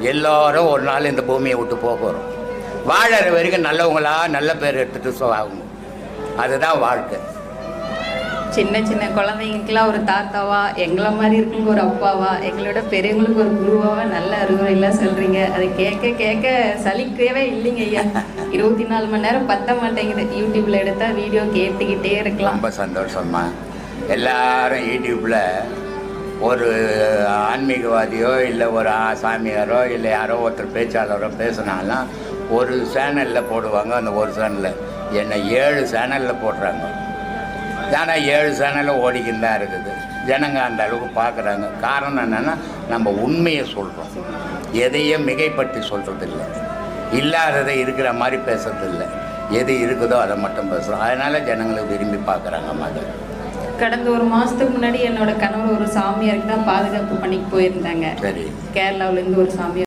எல்லாரும் ஒரு நாள் இந்த பூமியை விட்டு போக போகிறோம் வாழற வரைக்கும் நல்லவங்களா நல்ல பேர் எடுத்துட்டு சோ ஆகணும். அதுதான் வாழ்க்கை. சின்ன சின்ன குழந்தைங்களுக்குலாம் ஒரு தாத்தாவா எங்களை மாதிரி இருக்கவங்க ஒரு அப்பாவா எங்களோட பெரியவங்களுக்கு ஒரு குருவாவா நல்ல அறிவுரைலாம் சொல்றீங்க. அதை கேட்க கேட்க சலிக்கவே இல்லைங்க ஐயா. இருபத்தி நாலு மணி நேரம் பத்த மாட்டேங்குது. யூடியூப்ல எடுத்தா வீடியோ கேட்டுக்கிட்டே இருக்கலாம். ரொம்ப சந்தோஷமா எல்லாரும் யூடியூப்பில் ஒரு ஆன்மீகவாதியோ இல்லை ஒரு சாமியாரோ இல்லை யாரோ ஒருத்தர் பேச்சாளரோ பேசுனாலும் ஒரு சேனலில் போடுவாங்க. அந்த ஒரு சேனலில் என்னை ஏழு சேனலில் போடுறாங்க. ஆனால் ஏழு சேனலில் ஓடிக்கின்னு தான் இருக்குது. ஜனங்க அந்த அளவுக்கு பார்க்குறாங்க காரணம் என்னென்னா நம்ம உண்மையை சொல்கிறோம் எதையும் மிகைப்பற்றி சொல்கிறதில்ல இல்லாததை இருக்கிற மாதிரி பேசுறதில்ல. எது இருக்குதோ அதை மட்டும் பேசுகிறோம் அதனால் ஜனங்களை விரும்பி பார்க்குறாங்க மாதிரி கடந்த ஒரு மாசத்துக்கு முன்னாடி என்னோட கணவர் ஒரு சாமியாருக்கு தான் பாதுகாப்பு பண்ணிக்கு போயிருந்தாங்க. சரி. கேரளாவுல இருந்து ஒரு சாமியார்